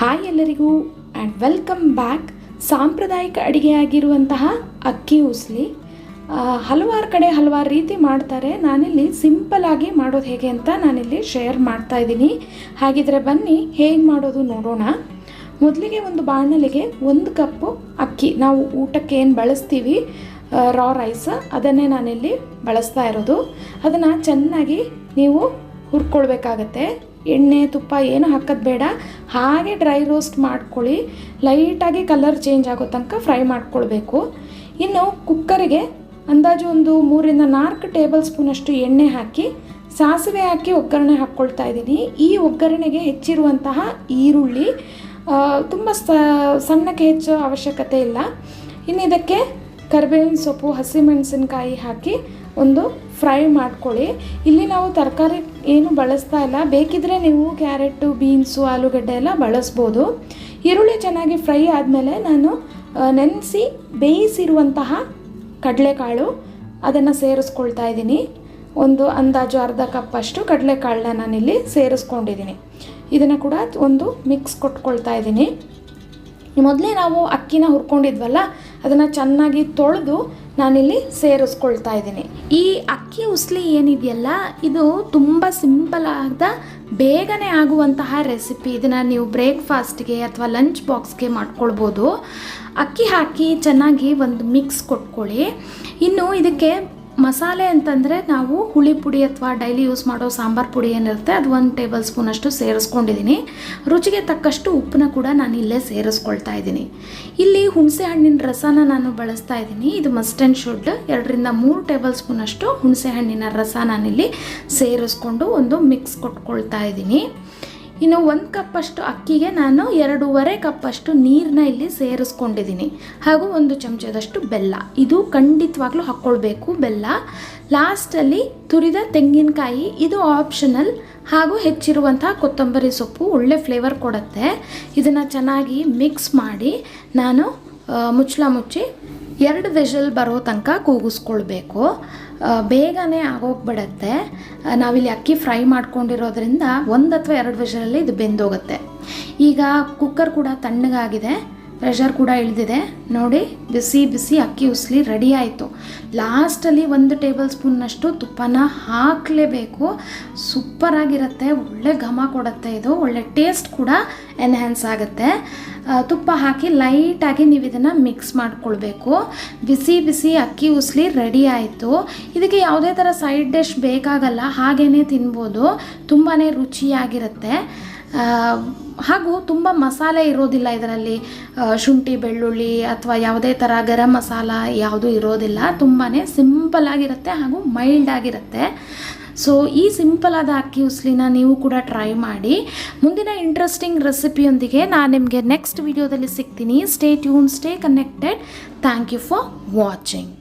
Hi ಎಲ್ಲರಿಗೂ and welcome back ಸಾಂಪ್ರದಾಯಿಕ ಅಡಿಗೆಯಾಗಿರುವಂತಹ ಅಕ್ಕಿ ಉಸ್ಲಿ. ಹಲವಾರು ಕಡೆ ಹಲವಾರು ರೀತಿ ಮಾಡ್ತಾರೆ. ನಾನಿಲ್ಲಿ ಸಿಂಪಲ್ ಆಗಿ ಮಾಡೋದು ಹೇಗೆ ಅಂತ ನಾನಿಲ್ಲಿ ಶೇರ್ ಮಾಡ್ತಾ ಇದ್ದೀನಿ. ಹಾಗಿದ್ರೆ ಬನ್ನಿ, ಹೇಗೆ ಮಾಡೋದು ನೋಡೋಣ. ಮೊದಲಿಗೆ ಒಂದು ಬಾಣಲೆಗೆ ಒಂದು ಕಪ್ಪು ಅಕ್ಕಿ. ನಾವು ಊಟಕ್ಕೆ ಏನು ಬಳಸ್ತೀವಿ? ರಾ ರೈಸ್ ಅದನ್ನೇ ನಾನಿಲ್ಲಿ ಬಳಸ್ತಾ ಇರೋದು. ಅದನ್ನು ಚೆನ್ನಾಗಿ ನೀವು ಹುರ್ಕೊಳ್ಬೇಕಾಗತ್ತೆ. ಎಣ್ಣೆ, ತುಪ್ಪ ಏನು ಹಾಕೋದು ಬೇಡ. ಹಾಗೆ ಡ್ರೈ ರೋಸ್ಟ್ ಮಾಡ್ಕೊಳ್ಳಿ. ಲೈಟಾಗಿ ಕಲರ್ ಚೇಂಜ್ ಆಗೋ ತನಕ ಫ್ರೈ ಮಾಡ್ಕೊಳ್ಬೇಕು. ಇನ್ನು ಕುಕ್ಕರಿಗೆ ಅಂದಾಜು ಒಂದು ಮೂರಿಂದ ನಾಲ್ಕು ಟೇಬಲ್ ಸ್ಪೂನಷ್ಟು ಎಣ್ಣೆ ಹಾಕಿ, ಸಾಸಿವೆ ಹಾಕಿ ಒಗ್ಗರಣೆ ಹಾಕ್ಕೊಳ್ತಾ ಇದ್ದೀನಿ. ಈ ಒಗ್ಗರಣೆಗೆ ಹೆಚ್ಚಿರುವಂತಹ ಈರುಳ್ಳಿ ತುಂಬ ಸಣ್ಣಕ್ಕೆ ಹೆಚ್ಚು ಅವಶ್ಯಕತೆ ಇಲ್ಲ. ಇನ್ನು ಇದಕ್ಕೆ ಕರಿಬೇವಿನ ಸೊಪ್ಪು ಹಸಿಮೆಣಸಿನ್ಕಾಯಿ ಹಾಕಿ ಒಂದು ಫ್ರೈ ಮಾಡ್ಕೊಳ್ಳಿ. ಇಲ್ಲಿ ನಾವು ತರಕಾರಿ ಏನು ಬಳಸ್ತಾ ಇಲ್ಲ. ಬೇಕಿದ್ರೆ ನೀವು ಕ್ಯಾರೆಟು, ಬೀನ್ಸು, ಆಲೂಗಡ್ಡೆ ಎಲ್ಲ ಬಳಸ್ಬೋದು. ಈರುಳ್ಳಿ ಚೆನ್ನಾಗಿ ಫ್ರೈ ಆದಮೇಲೆ ನಾನು ನೆನೆಸಿ ಬೇಯಿಸಿರುವಂತಹ ಕಡಲೆಕಾಳು ಅದನ್ನು ಸೇರಿಸ್ಕೊಳ್ತಾ ಇದ್ದೀನಿ. ಒಂದು ಅಂದಾಜು ಅರ್ಧ ಕಪ್ಪಷ್ಟು ಕಡಲೆಕಾಳನ್ನ ನಾನಿಲ್ಲಿ ಸೇರಿಸ್ಕೊಂಡಿದ್ದೀನಿ. ಇದನ್ನು ಕೂಡ ಒಂದು ಮಿಕ್ಸ್ ಕೊಟ್ಕೊಳ್ತಾ ಇದ್ದೀನಿ. ಮೊದಲೇ ನಾವು ಅಕ್ಕಿನ ಹುರ್ಕೊಂಡಿದ್ವಲ್ಲ, ಅದನ್ನು ಚೆನ್ನಾಗಿ ತೊಳೆದು ನಾನಿಲ್ಲಿ ಸೇರಿಸ್ಕೊಳ್ತಾ ಇದ್ದೀನಿ. ಈ ಅಕ್ಕಿ ಉಸ್ಲಿ ಏನಿದೆಯಲ್ಲ, ಇದು ತುಂಬ ಸಿಂಪಲ್ ಆದ ಬೇಗನೆ ಆಗುವಂತಹ ರೆಸಿಪಿ. ಇದನ್ನು ನೀವು ಬ್ರೇಕ್ಫಾಸ್ಟ್ಗೆ ಅಥವಾ ಲಂಚ್ ಬಾಕ್ಸ್ಗೆ ಮಾಡ್ಕೊಳ್ಬೋದು. ಅಕ್ಕಿ ಹಾಕಿ ಚೆನ್ನಾಗಿ ಒಂದು ಮಿಕ್ಸ್ ಕೊಟ್ಕೊಳ್ಳಿ. ಇನ್ನು ಇದಕ್ಕೆ ಮಸಾಲೆ ಅಂತಂದರೆ ನಾವು ಹುಳಿ ಪುಡಿ ಅಥವಾ ಡೈಲಿ ಯೂಸ್ ಮಾಡೋ ಸಾಂಬಾರು ಪುಡಿ ಏನಿರುತ್ತೆ, ಅದು ಒಂದು ಟೇಬಲ್ ಸ್ಪೂನಷ್ಟು ಸೇರಿಸ್ಕೊಂಡಿದ್ದೀನಿ. ರುಚಿಗೆ ತಕ್ಕಷ್ಟು ಉಪ್ಪನ್ನ ಕೂಡ ನಾನು ಇಲ್ಲೇ ಸೇರಿಸ್ಕೊಳ್ತಾ ಇದ್ದೀನಿ. ಇಲ್ಲಿ ಹುಣಸೆ ಹಣ್ಣಿನ ರಸನ ನಾನು ಬಳಸ್ತಾ ಇದ್ದೀನಿ. ಇದು ಮಸ್ಟ್ ಆ್ಯಂಡ್ ಶುಡ್ ಎರಡರಿಂದ ಮೂರು ಟೇಬಲ್ ಸ್ಪೂನಷ್ಟು ಹುಣಸೆ ಹಣ್ಣಿನ ರಸ ನಾನಿಲ್ಲಿ ಸೇರಿಸ್ಕೊಂಡು ಒಂದು ಮಿಕ್ಸ್ ಕೊಟ್ಕೊಳ್ತಾ ಇದ್ದೀನಿ. ಇನ್ನು ಒಂದು ಕಪ್ಪಷ್ಟು ಅಕ್ಕಿಗೆ ನಾನು ಎರಡೂವರೆ ಕಪ್ಪಷ್ಟು ನೀರನ್ನ ಇಲ್ಲಿ ಸೇರಿಸ್ಕೊಂಡಿದ್ದೀನಿ. ಹಾಗೂ ಒಂದು ಚಮಚದಷ್ಟು ಬೆಲ್ಲ. ಇದು ಖಂಡಿತವಾಗ್ಲೂ ಹಾಕ್ಕೊಳ್ಬೇಕು ಬೆಲ್ಲ. ಲಾಸ್ಟಲ್ಲಿ ತುರಿದ ತೆಂಗಿನಕಾಯಿ, ಇದು ಆಪ್ಷನಲ್ ಹಾಗೂ ಹೆಚ್ಚಿರುವಂತಹ ಕೊತ್ತಂಬರಿ ಸೊಪ್ಪು, ಒಳ್ಳೆ ಫ್ಲೇವರ್ ಕೊಡುತ್ತೆ. ಇದನ್ನು ಚೆನ್ನಾಗಿ ಮಿಕ್ಸ್ ಮಾಡಿ ನಾನು ಮುಚ್ಚಳ ಮುಚ್ಚಿ ಎರಡು ವಿಷಲ್ ಬರೋ ತನಕ ಕೂಗಿಸ್ಕೊಳ್ಬೇಕು. ಬೇಗನೆ ಆಗೋಗ್ಬಿಡತ್ತೆ. ನಾವಿಲ್ಲಿ ಅಕ್ಕಿ ಫ್ರೈ ಮಾಡ್ಕೊಂಡಿರೋದ್ರಿಂದ ಒಂದು ಅಥವಾ ಎರಡು ವಿಷಲಲ್ಲಿ ಇದು ಬೆಂದೋಗುತ್ತೆ. ಈಗ ಕುಕ್ಕರ್ ಕೂಡ ತಣ್ಣಗಾಗಿದೆ. ಪ್ರೆಷರ್ ಕೂಡ ಇಳಿದಿದೆ. ನೋಡಿ, ಬಿಸಿ ಬಿಸಿ ಅಕ್ಕಿ ಉಸ್ಲಿ ರೆಡಿ ಆಯಿತು. ಲಾಸ್ಟಲ್ಲಿ ಒಂದು ಟೇಬಲ್ ಸ್ಪೂನ್ನಷ್ಟು ತುಪ್ಪನ ಹಾಕಲೇಬೇಕು. ಸೂಪರಾಗಿರುತ್ತೆ ಒಳ್ಳೆ ಘಮ ಕೊಡುತ್ತೆ ಇದು. ಒಳ್ಳೆ ಟೇಸ್ಟ್ ಕೂಡ ಎನ್ಹ್ಯಾನ್ಸ್ ಆಗುತ್ತೆ. ತುಪ್ಪ ಹಾಕಿ ಲೈಟಾಗಿ ನೀವು ಇದನ್ನು ಮಿಕ್ಸ್ ಮಾಡಿಕೊಳ್ಬೇಕು. ಬಿಸಿ ಬಿಸಿ ಅಕ್ಕಿ ಉಸ್ಲಿ ರೆಡಿ ಆಯಿತು. ಇದಕ್ಕೆ ಯಾವುದೇ ಥರ ಸೈಡ್ ಡಿಶ್ ಬೇಕಾಗಲ್ಲ ಹಾಗೇ ತಿನ್ಬೋದು. ತುಂಬಾ ರುಚಿಯಾಗಿರುತ್ತೆ. ಹಾಗೂ ತುಂಬ ಮಸಾಲೆ ಇರೋದಿಲ್ಲ ಇದರಲ್ಲಿ. ಶುಂಠಿ, ಬೆಳ್ಳುಳ್ಳಿ ಅಥವಾ ಯಾವುದೇ ಥರ ಗರಂ ಮಸಾಲ ಯಾವುದೂ ಇರೋದಿಲ್ಲ. ತುಂಬಾ ಸಿಂಪಲ್ ಆಗಿರುತ್ತೆ ಹಾಗೂ ಮೈಲ್ಡ್ ಆಗಿರುತ್ತೆ. ಸೊ ಈ ಸಿಂಪಲ್ ಆದ ಅಕ್ಕಿ ಉಸ್ಲಿನ ನೀವು ಕೂಡ ಟ್ರೈ ಮಾಡಿ. ಮುಂದಿನ ಇಂಟ್ರೆಸ್ಟಿಂಗ್ ರೆಸಿಪಿಯೊಂದಿಗೆ ನಾನು ನಿಮಗೆ ನೆಕ್ಸ್ಟ್ ವಿಡಿಯೋದಲ್ಲಿ ಸಿಗ್ತೀನಿ. Stay tune stay connected thank you for watching